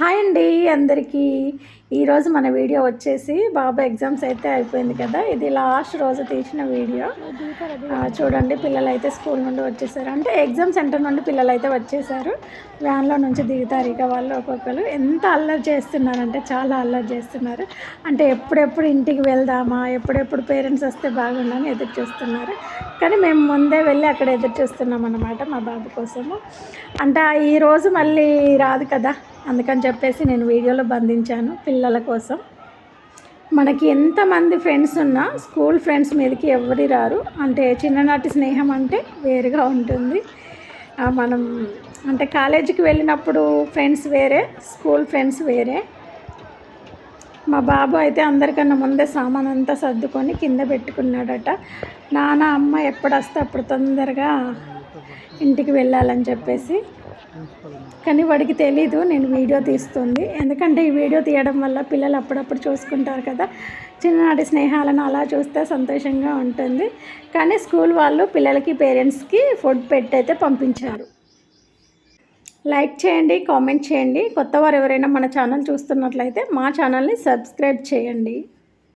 Hi అండి అందరికీ. ఈరోజు మన వీడియో వచ్చేసి బాబు ఎగ్జామ్స్ అయితే అయిపోయింది కదా. ఇది లాస్ట్ రోజు తీసిన వీడియో. చూడండి పిల్లలు అయితే స్కూల్ నుండి వచ్చేసారు. అంటే ఎగ్జామ్ సెంటర్ నుండి పిల్లలు అయితే వచ్చేసారు. వ్యాన్లో నుంచి దిగుతారు ఇక వాళ్ళు ఒక్కొక్కరు. ఎంత అల్లరి చేస్తున్నారంటే చాలా అల్లరి చేస్తున్నారు. అంటే ఎప్పుడెప్పుడు ఇంటికి వెళ్దామా ఎప్పుడెప్పుడు పేరెంట్స్ వస్తే బాగుండని ఎదురు చూస్తున్నారు. కానీ మేము ముందే వెళ్ళి అక్కడ ఎదురు చూస్తున్నాం అన్నమాట మా బాబు కోసము. అంటే ఈరోజు మళ్ళీ రాదు కదా. అందుకని చెప్పేసి నేను వీడియోలో బంధించాను పిల్లల కోసం. మనకి ఎంతమంది ఫ్రెండ్స్ ఉన్నా స్కూల్ ఫ్రెండ్స్ మీదకి ఎవరి రారు. అంటే చిన్ననాటి స్నేహం అంటే వేరుగా ఉంటుంది. మనం అంటే కాలేజీకి వెళ్ళినప్పుడు ఫ్రెండ్స్ వేరే స్కూల్ ఫ్రెండ్స్ వేరే. మా బాబు అయితే అందరికన్నా ముందే సామాన్ అంతా సర్దుకొని కింద పెట్టుకున్నాడట. నాన్న అమ్మ ఎప్పుడు వస్తే అప్పుడు తొందరగా ఇంటికి వెళ్ళాలని చెప్పేసి. కానీ వాడికి తెలీదు నేను వీడియో తీస్తుంది. ఎందుకంటే ఈ వీడియో తీయడం వల్ల పిల్లలు అప్పుడప్పుడు చూసుకుంటారు కదా. చిన్ననాటి స్నేహాలను అలా చూస్తే సంతోషంగా ఉంటుంది. కానీ స్కూల్ వాళ్ళు పిల్లలకి పేరెంట్స్కి ఫుడ్ పెట్టయితే పంపించారు. లైక్ చేయండి కామెంట్ చేయండి. కొత్త వారు ఎవరైనా మన ఛానల్ చూస్తున్నట్లయితే మా ఛానల్ని సబ్స్క్రైబ్ చేయండి.